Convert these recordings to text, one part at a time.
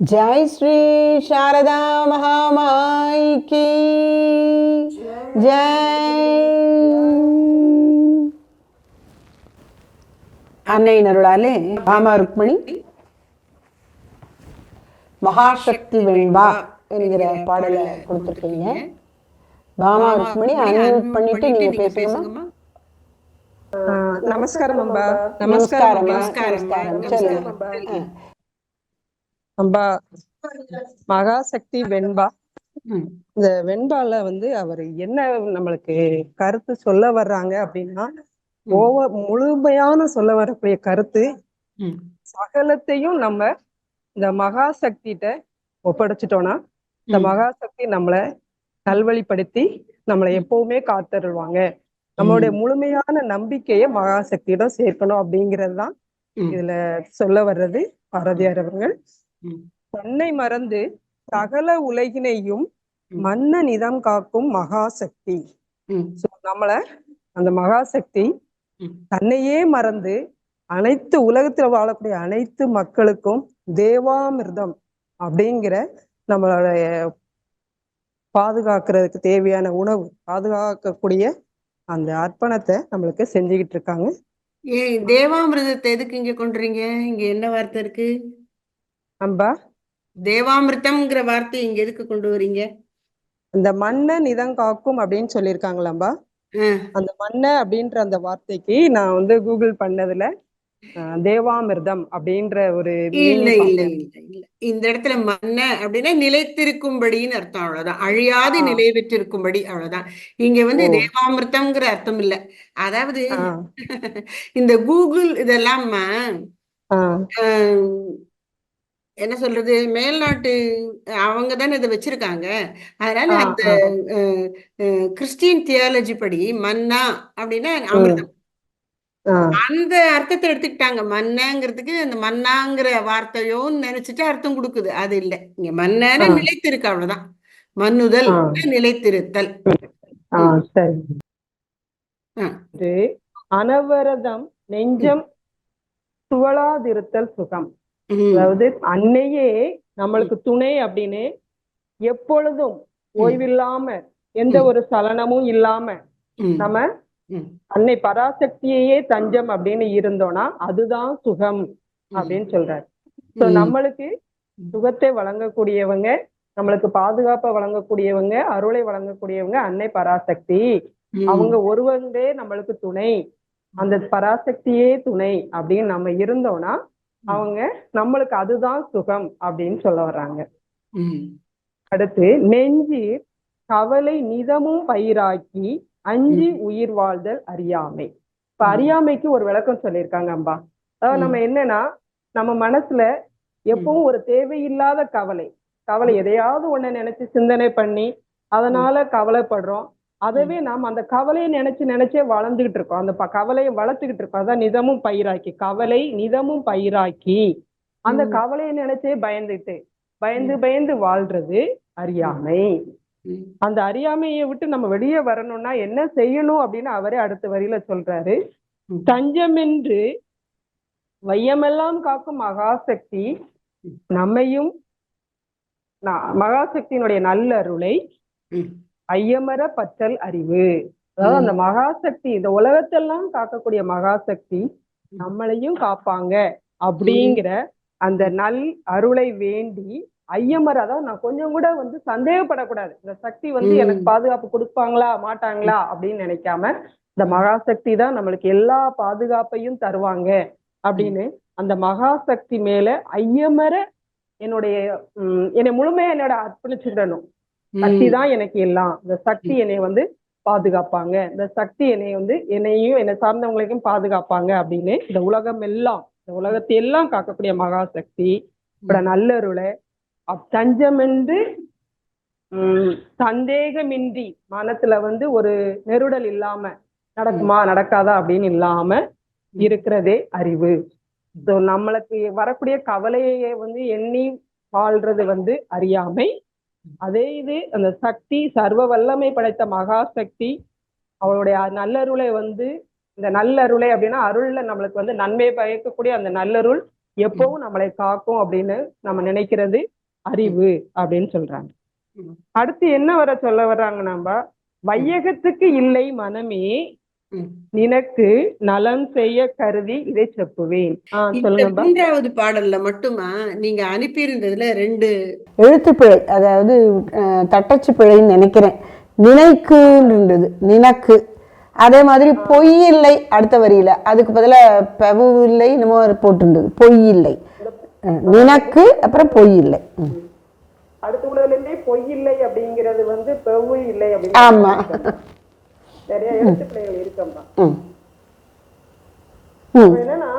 ஜெய் ஸ்ரீ சாரதா மகாமாய்க்கு ஜெய். அன்னையினருளாலே ராமா ருக்மணி. மகாசக்தி வெண்பா என்கிற பாடலை கொடுத்துருக்கீங்க. பாமா ருக்மணி அன்மியூட் பண்ணிட்டு நீங்க பேசுங்கம்மா. நமஸ்காரம் அம்பா. நமஸ்காரம் நமஸ்காரம் நமஸ்காரம். அம்பா மகாசக்தி வெண்பா. இந்த வெண்பால வந்து அவர் என்ன நம்மளுக்கு கருத்து சொல்ல வர்றாங்க அப்படின்னா முழுமையான சொல்ல வரக்கூடிய கருத்து. சகலத்தையும் நம்ம இந்த மகாசக்திகிட்ட ஒப்படைச்சிட்டோம்னா இந்த. மகாசக்தி நம்மளை நல்வழிப்படுத்தி நம்மளை எப்பவுமே காத்தருள்வாங்க நம்மளுடைய முழுமையான நம்பிக்கையை மகாசக்தியிடம் சேர்க்கணும் அப்படிங்கிறது தான். இதுல சொல்ல வர்றது பாரதியார் அவர்கள். தன்னை மறந்து சகல உலகினையும் ம். மன்ன நிதம் காக்கும் மகாசக்தி. நம்மள அந்த மகாசக்தி. தன்னையே மறந்து அனைத்து உலகத்துல வாழக்கூடிய அனைத்து மக்களுக்கும் தேவாமிர்தம் அப்படிங்கிற நம்மளுடைய பாதுகாக்கிறதுக்கு தேவையான உணவு பாதுகாக்கக்கூடிய அந்த அர்ப்பணத்தை நம்மளுக்கு செஞ்சுக்கிட்டு இருக்காங்க. தேவாமிர்தத்தை எதுக்கு இங்க கொண்டுறீங்க? இங்க என்ன வார்த்தை இருக்கு? அம்பா. தேவாமிர்தம்ங்கிற வார்த்தை இங்க எதுக்கு கொண்டு வரீங்க? இந்த மண்ணை நிதங்காக்கும் அப்படின்னு சொல்லியிருக்காங்களாம்பா அந்த மண்ணை அப்படின்ற அந்த வார்த்தைக்கு நான் வந்து கூகுள் பண்ணதுல தேவாமிர்தம் அப்படின்ற ஒரு இல்ல இல்ல. இல்ல இந்த இடத்துல மன்ன அப்படின்னா நிலைத்திருக்கும்படின்னு அர்த்தம் அவ்வளவுதான். அழியாது. நிலை பெற்றிருக்கும்படி அவ்வளவுதான். இங்க வந்து. தேவாமிர்தம்ங்கிற அர்த்தம் இல்ல. அதாவது இந்த கூகுள் இதெல்லாம் என்ன சொல்றது? மேல்நாட்டு அவங்க தானே இதை வச்சிருக்காங்க. அதனால அந்த கிறிஸ்டியன் தியாலஜி படி மன்னா அப்படின்னா அமிர்தம். அந்த அர்த்தத்தை எடுத்துக்கிட்டாங்க. மன்னங்கிறதுக்கு அந்த மன்னாங்கிற வார்த்தையோன்னு நினைச்சிட்டு அர்த்தம் கொடுக்குது. அது இல்ல. இங்க மன்னன. நிலைத்திருக்க அவ்வளவுதான். மன்னுதல் ஆ. நிலைத்திருத்தல். அனவரதம் நெஞ்சம் துவளாதிருத்தல் சுகம். அதாவது அன்னையே நம்மளுக்கு துணை அப்படின்னு எப்பொழுதும் ஓய்வில்லாம எந்த. ஒரு சலனமும் இல்லாம நம்ம அன்னை பராசக்தியையே தஞ்சம் அப்படின்னு இருந்தோம்னா அதுதான் சுகம் அப்படின்னு சொல்றாரு. சோ. நம்மளுக்கு சுகத்தை வழங்கக்கூடியவங்க நம்மளுக்கு பாதுகாப்பை வழங்கக்கூடியவங்க அருளை வழங்கக்கூடியவங்க அன்னை பராசக்தி. அவங்க ஒருவங்களே நம்மளுக்கு துணை. அந்த பராசக்தியே துணை அப்படின்னு நம்ம இருந்தோம்னா அவங்க நம்மளுக்கு அதுதான் சுகம் அப்படின்னு சொல்ல வர்றாங்க. அடுத்து நெஞ்சில் கவலை நிதமும் பயிராக்கி அஞ்சி உயிர் வாழ்தல் அறியாமை. இப்ப. அறியாமைக்கு ஒரு விளக்கம் சொல்லியிருக்காங்க அம்பா. அதாவது. நம்ம என்னன்னா நம்ம மனசுல எப்பவும் ஒரு தேவையில்லாத கவலை. கவலை எதையாவது ஒண்ணு நினைச்சு சிந்தனை பண்ணி அதனால கவலைப்படுறோம். அதவே நாம் அந்த கவலையை நினைச்சு நினைச்சே வளர்ந்துகிட்டு இருக்கோம். அந்த கவலையை வளர்த்துக்கிட்டு இருக்கோம். அதான் நிதமும் பயிராக்கி. கவலை நிதமும் பயிராக்கி. அந்த. கவலையை நினைச்சே பயந்துட்டு பயந்து பயந்து வாழ்றது அறியாமை. அந்த அறியாமையை விட்டு நம்ம வெளியே வரணும்னா என்ன செய்யணும் அப்படின்னு அவரே அடுத்த வரியில சொல்றாரு. தஞ்சமென்று வையமெல்லாம் காக்கும் மகாசக்தி நம்மையும் மகாசக்தியினுடைய நல்லருளை ம். ஐயமர பற்றல் அறிவு. அதாவது அந்த மகாசக்தி இந்த உலகத்தெல்லாம் காக்கக்கூடிய மகாசக்தி நம்மளையும் காப்பாங்க அப்படிங்கிற அந்த நல் அருளை வேண்டி ஐயமர அதாவது நான் கொஞ்சம் கூட வந்து சந்தேகப்படக்கூடாது. இந்த சக்தி வந்து. எனக்கு பாதுகாப்பு கொடுப்பாங்களா மாட்டாங்களா அப்படின்னு நினைக்காம இந்த மகாசக்தி தான் நம்மளுக்கு எல்லா பாதுகாப்பையும் தருவாங்க அப்படின்னு அந்த மகாசக்தி மேல ஐயமர என்னுடைய உம், என்னை முழுமையா என்னோட அர்ப்பணிச்சுடணும். சக்தி தான் எனக்கு எல்லாம். இந்த சக்தி என்னை வந்து பாதுகாப்பாங்க. இந்த சக்தி என்னை வந்து என்னையும் என்னை சார்ந்தவங்களையும் பாதுகாப்பாங்க அப்படின்னு இந்த உலகம் எல்லாம் இந்த உலகத்தை எல்லாம் காக்கக்கூடிய மகாசக்தி இப்பட நல்லருளை. தஞ்சமென்று உம் சந்தேகமின்றி மனத்துல வந்து ஒரு நெருடல் இல்லாம நடக்குமா நடக்காதா அப்படின்னு இல்லாம இருக்கிறதே அறிவு. நம்மளுக்கு வரக்கூடிய கவலையை வந்து எண்ணி வாழ்றது வந்து அறியாமை. அதே இது அந்த சக்தி சர்வ வல்லமை படைத்த மகாசக்தி அவளுடைய நல்லருளை வந்து இந்த நல்லருளை அப்படின்னா அருள்ல நம்மளுக்கு வந்து நன்மை பயக்கக்கூடிய அந்த நல்லருள் எப்பவும் நம்மளை காக்கும் அப்படின்னு நம்ம நினைக்கிறது அறிவு அப்படின்னு சொல்றாங்க. அடுத்து என்ன வர சொல்ல வர்றாங்க நம்ம வையகத்துக்கு இல்லை மனமே. நினக்கு நலம் செய்ய கருதி இதை செப்புவேன். மூன்றாவது பாடல்ல மட்டுமா நீங்க அனுப்பியிருந்ததுல ரெண்டு எழுத்துப்பிழை அதாவது அஹ், தட்டச்சு பிழைன்னு நினைக்கிறேன். நினைக்குன்னு இருந்தது நினக்கு. அதே மாதிரி பொய் இல்லை அடுத்த வரியில. அதுக்கு பதிலாக பெவு இல்லை என்னமோ போட்டிருந்தது. பொய் இல்லை நினக்கு அப்புறம் பொய் இல்லை. அடுத்த உலகிலே பொய் இல்லை அப்படிங்கிறது வந்து பெவ்வு இல்லை அப்படின்னு ஆமா நிறைய எழுத்துப்பிழைகள் இருக்கம்பா. ம். ம். அப்ப என்னன்னா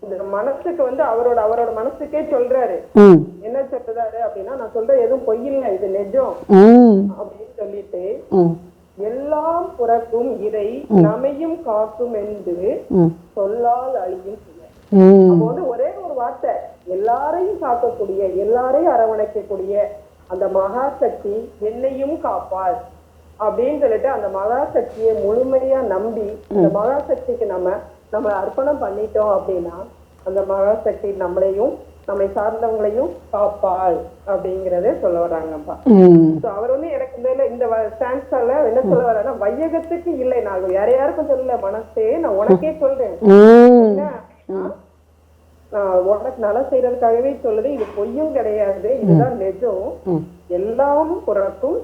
இந்த மனசுக்கு வந்து அவரோட அவரோட மனசுக்கே சொல்றாரு. என்ன சொல்றாரு அப்படின்னா நான் சொல்ற எதுவும் பொய் இல்லை இது நிஜம். அப்படின்னு சொல்லிட்டு எல்லாம் புறக்கும் இறை நமையும் காக்கும் என்று சொல்லால் அழியும் அப்போ வந்து ஒரே ஒரு வார்த்தை எல்லாரையும் காக்கக்கூடிய எல்லாரையும் அரவணைக்கக்கூடிய அந்த மகா சக்தி என்னையும் காப்பாள். அப்படின்னு சொல்லிட்டு அந்த மகா சக்தியை முழுமையா நம்பி அந்த மகா சக்திக்கு நம்ம நம்ம அர்ப்பணம் பண்ணிட்டோம் அப்படின்னா அந்த மகா சக்தி நம்மளையும் நம்மை சார்ந்தவங்களையும் காப்பாள் அப்படிங்கறதே சொல்ல வர்றாங்கப்பா அவர் வந்து எனக்கு இந்த இந்த ஸ்டான்ஸ்ல என்ன சொல்ல வர்றாருன்னா வையகத்துக்கு இல்லை நான் வேற யாருக்கும் சொல்லல மனசே நான் உனக்கே சொல்றேன். உனக்கு நலம் செய்யறதுக்காகவே சொல்லுது இது பொய்யும் கிடையாது இதுதான் நிஜம். ம். எல்லாம் பிறக்கும்.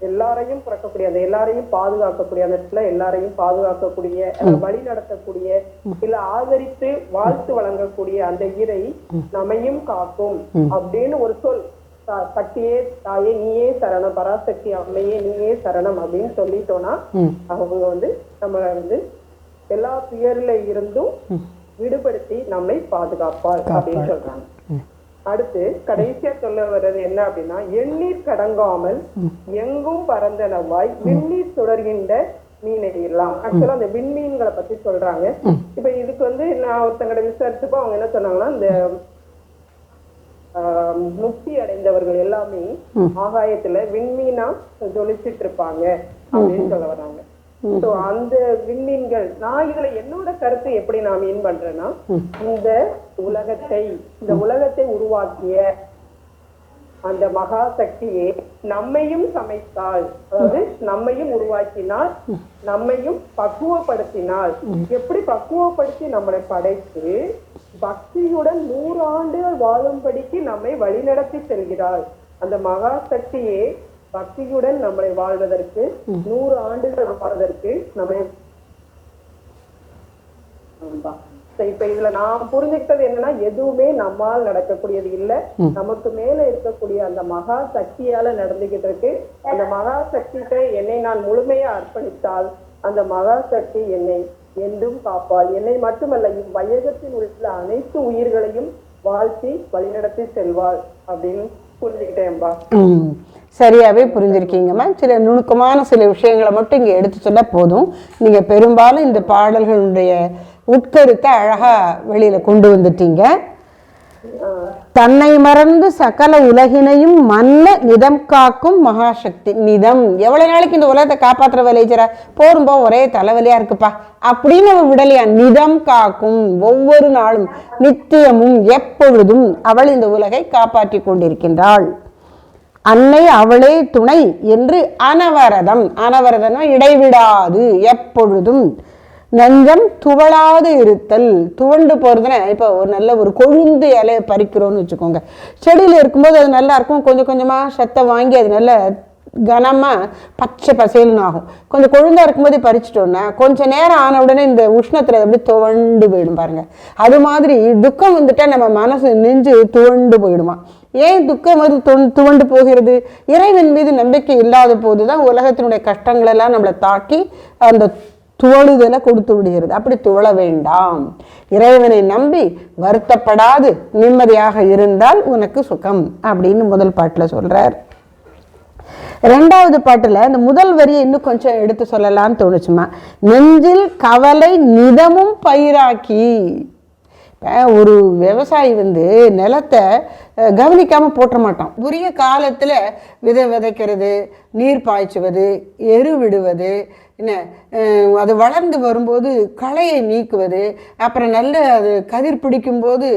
எல்லாரையும் பிறக்கக்கூடிய அந்த எல்லாரையும் பாதுகாக்கக்கூடிய அந்த இடத்துல எல்லாரையும் பாதுகாக்கக்கூடிய வழி நடத்தக்கூடிய இல்ல ஆதரித்து வாழ்த்து வழங்கக்கூடிய அந்த இறை நம்மையும் காக்கும் அப்படின்னு ஒரு சொல். சக்தியே தாயே நீயே சரணம் பராசக்தி அம்மையே நீயே சரணம் அப்படின்னு சொல்லிட்டோம்னா. அவங்க வந்து நம்மள வந்து எல்லா துயரில இருந்தும் விடுபடுத்தி நம்மை பாதுகாப்பாள் அப்படின்னு சொல்றாங்க. அடுத்து கடைசியா சொல்ல வர்றது என்ன அப்படின்னா எண்ணீர் கடங்காமல் எங்கும் பறந்தனவாய் விண்ணீர் சுடர்கின்ற மீனெல்லாம் ஆக்சுவலா அந்த விண்மீன்களை பத்தி சொல்றாங்க. இப்ப இதுக்கு வந்து நான் ஒருத்தங்கிட்ட விசாரிச்சப்போ அவங்க என்ன சொன்னாங்கன்னா இந்த முக்தி அடைந்தவர்கள் எல்லாமே ஆகாயத்துல விண்மீனா ஜொலிச்சிட்டு இருப்பாங்க அப்படின்னு சொல்ல வர்றாங்க. சோ அந்த விண்மீன்கள் நான் இதுல என்னோட கருத்து எப்படி நான் மீன் பண்றேன்னா இந்த உலகத்தை இந்த உலகத்தை உருவாக்கிய அந்த மகா சக்தியே நம்மையும் சமைத்தாள். அதாவது நம்மையும் உருவாக்கினாள் நம்மையும் பக்குவப்படுத்தினாள் எப்படி பக்குவப்படுத்தி நம்மளை படைத்து பக்தியுடன் நூறு ஆண்டுகள் வாழும்படிக்கு நம்மை வழிநடத்தி செல்கிறாள். அந்த மகா சக்தியே பக்தியுடன் நம்மளை வாழ்வதற்கு நூறு ஆண்டுகள் வாழ்வதற்கு நம்மை இப்ப இதுல நான் புரிஞ்சுக்கிட்டது என்னன்னா எதுவுமே நம்மால் நடக்கக்கூடியது இல்ல. நமக்கு மேல இருக்கக்கூடிய அந்த மகா சக்தியால நடந்துகிட்டு இருக்கு. அந்த மகா சக்திகிட்ட என்னை நான் முழுமையா அர்ப்பணித்தால் அந்த மகா சக்தி என்னை என்றும் காப்பாள். என்னை மட்டுமல்ல இவ்வையகத்தில் உள்ள அனைத்து உயிர்களையும் வாழ்த்தி வழிநடத்தி செல்வாள் அப்படின்னு புரிஞ்சுக்கிட்டேன்பா சரியாகவே சரியாகவே புரிஞ்சிருக்கீங்கம்மா சில நுணுக்கமான சில விஷயங்களை மட்டும் இங்கே எடுத்து சொன்னால் போதும். நீங்கள் பெரும்பாலும் இந்த பாடல்களுடைய உட்கருத்தை அழகாக வெளியில் கொண்டு வந்துட்டீங்க. தன்னை மறந்து சகல உலகினையும் மன்ன நிதம் காக்கும் மகாசக்தி. நிதம். எவ்வளோ நாளைக்கு இந்த உலகத்தை காப்பாற்றுற வேலைச்சரா போரும்போ ஒரே தலைவலியா இருக்குப்பா. அப்படின்னு அவ விடலையா? நிதம் காக்கும் ஒவ்வொரு நாளும் நித்தியமும் எப்பொழுதும் அவள் இந்த உலகை காப்பாற்றி கொண்டிருக்கின்றாள். அன்னை அவளே துணை என்று அனவரதம். அனவரதம்னா இடைவிடாது எப்பொழுதும். நஞ்சம் துவளாது இருத்தல். துவண்டு போகிறதுனா இப்போ ஒரு நல்ல ஒரு கொழுந்து இலையை பறிக்கிறோன்னு வச்சுக்கோங்க. செடியில் இருக்கும்போது அது நல்லா இருக்கும். கொஞ்சம் கொஞ்சமாக சத்தை வாங்கி அது நல்ல கனமாக பச்சை பசேல்னு ஆகும். கொஞ்சம் கொழுந்தாக இருக்கும்போதே பறிச்சிட்டோன்னா கொஞ்சம் நேரம் ஆன உடனே இந்த உஷ்ணத்தில் அது அப்படியே துவண்டு போயிடும் பாருங்கள் அது மாதிரி துக்கம் வந்துட்டால் நம்ம மனசு நெஞ்சு துவண்டு போயிடுமா. ஏன் துக்கம் வந்து துவண்டு போகிறது? இறைவன் மீது நம்பிக்கை இல்லாத போது தான் உலகத்தினுடைய கஷ்டங்களெல்லாம் நம்மளை தாக்கி அந்த துவழுதலை கொடுத்து விடுகிறது. அப்படி துவள வேண்டாம். இறைவனை நம்பி வருத்தப்படாது நிம்மதியாக இருந்தால் உனக்கு சுகம் அப்படின்னு முதல் பாட்டில் சொல்கிறார் ரெண்டாவது பாட்டில் இந்த முதல் வரியை இன்னும் கொஞ்சம் எடுத்து சொல்லலாம்னு தோணுச்சுமா? நெஞ்சில் கவலை நிதமும் பயிராக்கி ஒரு விவசாயி வந்து நிலத்தை கவனிக்காமல் போட்ட மாட்டான். உரிய காலத்தில் விதை விதைக்கிறது நீர் பாய்ச்சுவது எரு விடுவது என்ன அது வளர்ந்து வரும்போது களையை நீக்குவது அப்புறம் நல்ல அது கதிர் பிடிக்கும்போது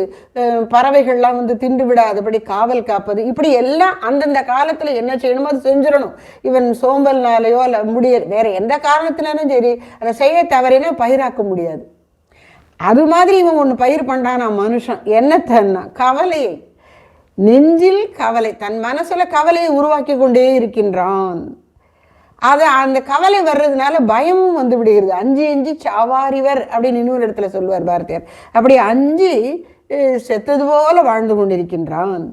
பறவைகள்லாம் வந்து தின்று விடாதபடி காவல் காப்பது இப்படி எல்லாம் அந்தந்த காலத்தில் என்ன செய்யணுமோ அது செஞ்சிடணும். இவன் சோம்பல்னாலேயோ இல்லை முடிய வேறு எந்த காரணத்தினாலும் சரி அதை செய்ய தவறினா பயிராக்க முடியாது. அது மாதிரி இவன் ஒன்று பயிர் பண்ணுறானா மனுஷன்? என்னத்தன்னா கவலையை நெஞ்சில் கவலை. தன் மனசில் கவலையை உருவாக்கி கொண்டே இருக்கின்றான். அது அந்த கவலை வர்றதுனால பயமும் வந்து விடுகிறது. அஞ்சு அஞ்சு சாவாரிவர் அப்படின்னு இன்னொரு இடத்துல சொல்லுவார் பாரதியார். அப்படி அஞ்சு செத்தது போல வாழ்ந்து கொண்டிருக்கின்றான்.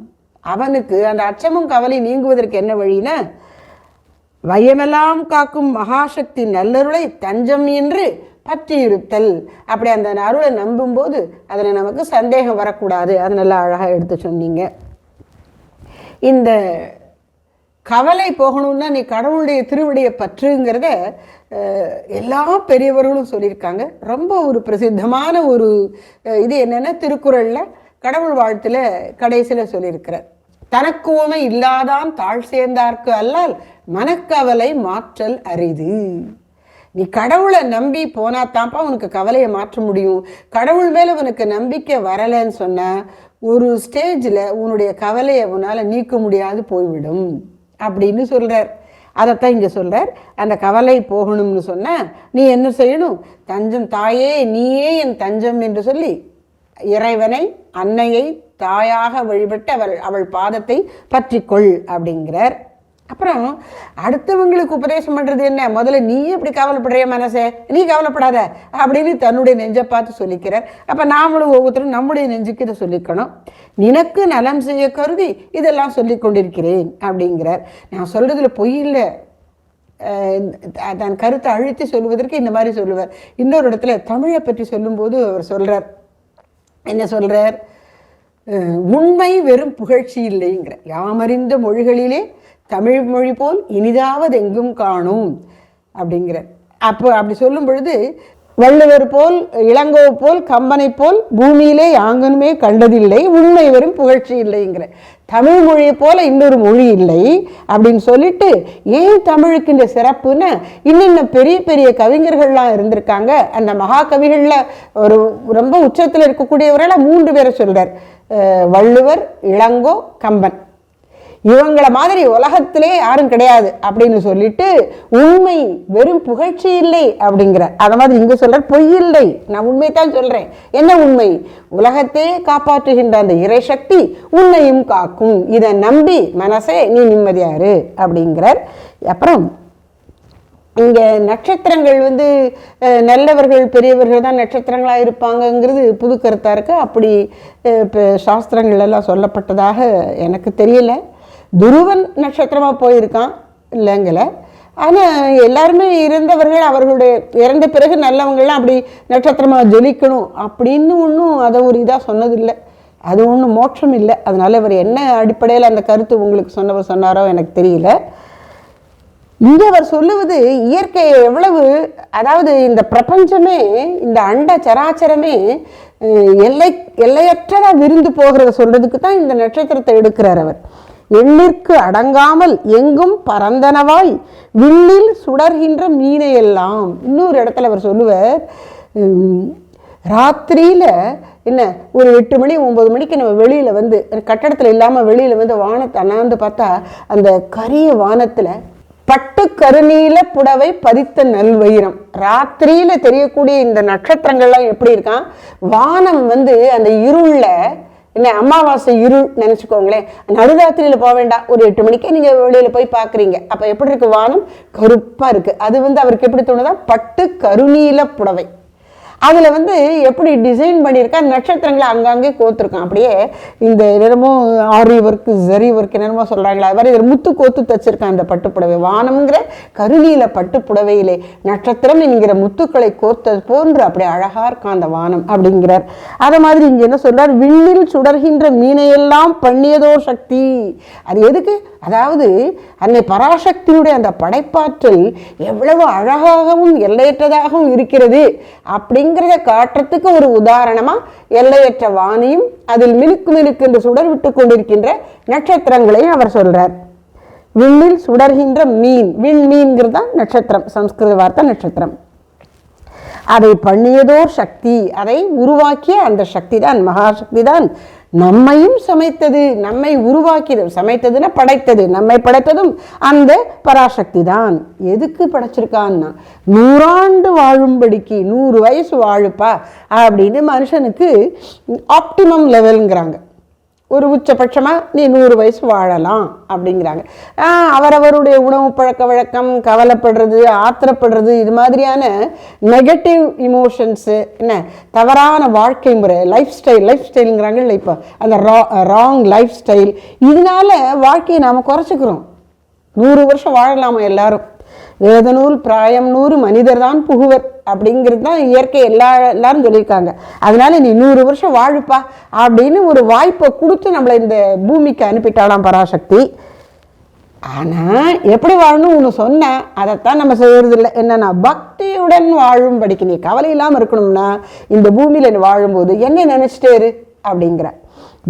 அவனுக்கு அந்த அச்சமும் கவலை நீங்குவதற்கு என்ன வழினா வயமெல்லாம் காக்கும் மகாசக்தி நல்லருளை தஞ்சம் என்று பற்றி இருத்தல் அப்படி அந்த அருளை நம்பும்போது அதில் நமக்கு சந்தேகம் வரக்கூடாது. அது நல்லா அழகாக எடுத்து சொன்னீங்க. இந்த கவலை போகணும்னா நீ கடவுளுடைய திருவடியை பற்றுங்கிறத எல்லா பெரியவர்களும் சொல்லியிருக்காங்க. ரொம்ப ஒரு பிரசித்தமான ஒரு இது என்னென்னா திருக்குறளில் கடவுள் வாழ்த்துல கடைசியில் சொல்லியிருக்கிறார். தனக்கு உமை இல்லாதான் தாழ் சேர்ந்தார்க்கு அல்லால் மனக்கவலை மாற்றல் அரிது. நீ கடவுளை நம்பி போனா தான்ப்பா உனக்கு கவலையை மாற்ற முடியும். கடவுள் மேலே உனக்கு நம்பிக்கை வரலைன்னு சொன்ன ஒரு ஸ்டேஜில் உன்னுடைய கவலையை உன்னால் நீக்க முடியாது போய்விடும். அப்படின்னு சொல்கிறார் அதைத்தான் இங்கே சொல்கிறார் அந்த கவலை போகணும்னு சொன்ன நீ என்ன செய்யணும்? தஞ்சம் தாயே நீயே என் தஞ்சம் என்று சொல்லி இறைவனை அன்னையை தாயாக வழிபட்டு அவள் அவள் பாதத்தை பற்றிக்கொள் அப்படிங்கிறார். அப்புறம் அடுத்தவங்களுக்கு உபதேசம் பண்ணுறது என்ன? முதல்ல நீ எப்படி கவலைப்படுறிய மனசே? நீ கவலைப்படாத அப்படின்னு தன்னுடைய நெஞ்சை பார்த்து சொல்லிக்கிறார். அப்போ நாமளும் ஒவ்வொருத்தரும் நம்முடைய நெஞ்சுக்கு இதை சொல்லிக்கணும். நினக்கு நலம் செய்ய கருதி இதெல்லாம் சொல்லி கொண்டிருக்கிறேன் அப்படிங்கிறார். நான் சொல்கிறதுல பொய் இல்லை. தன் கருத்தை அழுத்தி சொல்வதற்கு இந்த மாதிரி சொல்லுவார். இன்னொரு இடத்துல தமிழை பற்றி சொல்லும்போது அவர் சொல்கிறார் என்ன சொல்கிறார் உண்மை வெறும் புகழ்ச்சி இல்லைங்கிற யாமறிந்த மொழிகளிலே தமிழ் மொழி போல் இனிதாவது எங்கும் காணும் அப்படிங்கிற. அப்போ அப்படி சொல்லும் பொழுது வள்ளுவர் போல் இளங்கோ போல் கம்பனை போல் பூமியிலே யாங்கனுமே கண்டதில்லை உண்மை வரும் புகழ்ச்சி இல்லைங்கிற. தமிழ் மொழியை போல இன்னொரு மொழி இல்லை அப்படின்னு சொல்லிட்டு ஏன் தமிழுக்கு இந்த சிறப்புன்னு இன்னென்ன பெரிய பெரிய கவிஞர்கள்லாம் இருந்திருக்காங்க. அந்த மகாகவிகளில் ஒரு ரொம்ப உச்சத்தில் இருக்கக்கூடியவரெல்லாம் மூன்று பேரை சொல்றார். வள்ளுவர் இளங்கோ கம்பன். இவங்கள மாதிரி உலகத்திலே யாரும் கிடையாது அப்படின்னு சொல்லிட்டு உண்மை வெறும் புகழ்ச்சி இல்லை அப்படிங்கிற அதை மாதிரி இங்கே சொல்கிற பொய் இல்லை. நான் உண்மை தான் சொல்கிறேன் என்ன உண்மை? உலகத்தையே காப்பாற்றுகின்ற அந்த இறைசக்தி உன்னையும் காக்கும். இதை நம்பி மனசே நீ நிம்மதியாரு அப்படிங்கிறார். அப்புறம் இங்கே நட்சத்திரங்கள் வந்து நல்லவர்கள் பெரியவர்கள் தான் நட்சத்திரங்களாக இருப்பாங்கங்கிறது புது கருத்தாக இருக்குது அப்படி இப்போ சாஸ்திரங்கள் எல்லாம் சொல்லப்பட்டதாக எனக்கு தெரியலை. துருவன் நட்சத்திரமாக போயிருக்கான் இல்லைங்கல. ஆனால் எல்லாருமே இறந்தவர்கள் அவர்களுடைய இறந்த பிறகு நல்லவங்கள்லாம் அப்படி நட்சத்திரமாக ஜொலிக்கணும் அப்படின்னு ஒன்றும் அதை ஒரு இதாக சொன்னதில்லை. அது ஒன்றும் மோட்சம் இல்லை. அதனால் இவர் என்ன அடிப்படையில் அந்த கருத்து உங்களுக்கு சொன்னவர் சொன்னாரோ எனக்கு தெரியல. இங்கே அவர் சொல்லுவது இயற்கையை எவ்வளவு அதாவது இந்த பிரபஞ்சமே இந்த அண்ட சராச்சரமே எல்லை எல்லையற்றதாக விருந்து போகிறத சொல்கிறதுக்கு தான் இந்த நட்சத்திரத்தை எடுக்கிறார் அவர். எண்ணிற்கு அடங்காமல் எங்கும் பரந்தனவாய் விண்ணில் சுடர்கின்ற மீனையெல்லாம். இன்னொரு இடத்துல அவர் சொல்லுவார் ராத்திரியில் என்ன ஒரு எட்டு மணி ஒம்பது மணிக்கு நம்ம வெளியில் வந்து கட்டடத்தில் இல்லாமல் வெளியில் வந்து வானத்தை அண்ணாந்து பார்த்தா அந்த கரிய வானத்தில் பட்டு கருநீல புடவை பதித்த நல்வயிரம். ராத்திரியில் தெரியக்கூடிய இந்த நட்சத்திரங்கள்லாம் எப்படி இருக்கான்? வானம் வந்து அந்த இருளில் இல்லை அமாவாசை இருள் நினச்சிக்கோங்களேன். நடுராத்திரியில் போக வேண்டாம். ஒரு எட்டு மணிக்கே நீங்கள் வெளியில் போய் பார்க்குறீங்க. அப்போ எப்படி இருக்குது வானம் கருப்பாக இருக்குது அது வந்து அவருக்கு எப்படி தோணுதா? பட்டு கருநீல புடவை. அதில் வந்து எப்படி டிசைன் பண்ணியிருக்கா? நட்சத்திரங்களை அங்கங்கே கோத்துருக்கான். அப்படியே இந்த என்னமோ ஆரி ஒர்க்கு ஜரி ஒர்க் என்னமோ சொல்கிறாங்களா அது மாதிரி இதில் முத்து கோத்து தச்சிருக்கான் அந்த பட்டுப்புடவை. வானம்ங்கிற கருநீல பட்டுப்புடவையிலே நட்சத்திரம் என்கிற முத்துக்களை கோர்த்தது போன்று அப்படி அழகாக இருக்கான் அந்த வானம் அப்படிங்கிறார். அதை மாதிரி இங்கே என்ன சொல்கிறார் விண்ணில் சுடர்கின்ற மீனையெல்லாம் பண்ணியதோ சக்தி. அது எதுக்கு? அதாவது அன்னை பராசக்தியுடைய அந்த படைப்பாற்றல் எவ்வளவு அழகாகவும் எல்லையற்றதாகவும் இருக்கிறது அப்படிங்கிறத காட்டுறதுக்கு ஒரு உதாரணமா எல்லையற்ற வானியும் அதில் மினுக்கு மினுக்கு என்று சுடர் விட்டு கொண்டிருக்கின்ற நட்சத்திரங்களையும் அவர் சொல்கிறார் விண்ணில் சுடர்கின்ற மீன் விண்மீன்கிறது தான் நட்சத்திரம் சம்ஸ்கிருத வார்த்தை நட்சத்திரம். அதை பண்ணியதோர் சக்தி அதை உருவாக்கிய அந்த சக்தி தான் மகாசக்தி தான். நம்மையும் சமைத்தது நம்மை உருவாக்கியது சமைத்ததுன்னா படைத்தது நம்மை படைத்ததும் அந்த பராசக்தி தான் எதுக்கு படைச்சிருக்கான்னா நூறாண்டு வாழும்படிக்கு நூறு வயசு வாழுப்பா அப்படின்னு மனுஷனுக்கு ஆப்டிமம் லெவலுங்கிறாங்க ஒரு உச்சபட்சமாக நீ நூறு வயசு வாழலாம் அப்படிங்கிறாங்க. அவரவருடைய உணவு பழக்க வழக்கம் கவலைப்படுறது ஆத்திரப்படுறது இது மாதிரியான நெகட்டிவ் இமோஷன்ஸு என்ன தவறான வாழ்க்கை முறை லைஃப் ஸ்டைல் லைஃப் ஸ்டைலுங்கிறாங்கல்ல இப்போ? அந்த ரா ராங் லைஃப் ஸ்டைல் இதனால வாழ்க்கையை நாம் குறைச்சிக்கிறோம். நூறு வருஷம் வாழலாமா எல்லாரும்? வேதநூல் பிராயம் நூறு மனிதர் தான் புகுவர் அப்படிங்கிறது தான் இயற்கை எல்லா எல்லாரும் சொல்லியிருக்காங்க. அதனால நீ நூறு வருஷம் வாழுப்பா அப்படின்னு ஒரு வாய்ப்பை கொடுத்து நம்மளை இந்த பூமிக்கு அனுப்பிட்டாலாம் பராசக்தி. ஆனால் எப்படி வாழணும் ஒன்று சொன்னேன் அதைத்தான் நம்ம செய்யறதில்ல. என்னென்னா பக்தியுடன் வாழும்படிக்கு நீ கவலை இல்லாமல் இருக்கணும்னா இந்த பூமியில் நீ வாழும்போது என்ன நினச்சிட்டேரு அப்படிங்கிற.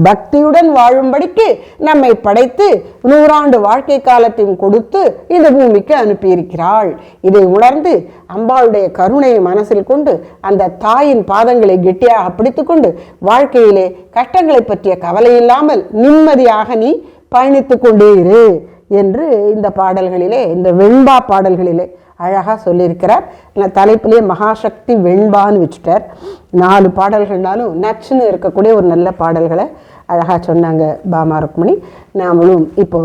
பக்தியுடன் வாழும்படிக்கு நம்மை படைத்து நூறாண்டு வாழ்க்கை காலத்தையும் கொடுத்து இந்த பூமிக்கு அனுப்பியிருக்கிறாள். இதை உணர்ந்து அம்பாளுடைய கருணையை மனசில் கொண்டு அந்த தாயின் பாதங்களை கெட்டியாக பிடித்துக்கொண்டு வாழ்க்கையிலே கஷ்டங்களை பற்றிய கவலை இல்லாமல் நிம்மதியாக நீ பயணித்து கொண்டே இரு. என்று இந்த பாடல்களிலே இந்த வெண்பா பாடல்களிலே அழகாக சொல்லியிருக்கிறார். தலைப்பிலே மகாசக்தி வெண்பான்னு வச்சுட்டார். நாலு பாடல்கள்னாலும் நச்சுன்னு இருக்கக்கூடிய ஒரு நல்ல பாடல்களை அழகாக சொன்னாங்க பாமா ருக்மணி. நாமளும் இப்போ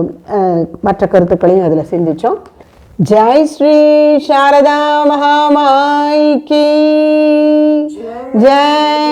மற்ற கருத்துக்களையும் அதில் சிந்திச்சோம். ஜெய் ஸ்ரீ சாரதா மகாமாய்க்கு ஜெய்.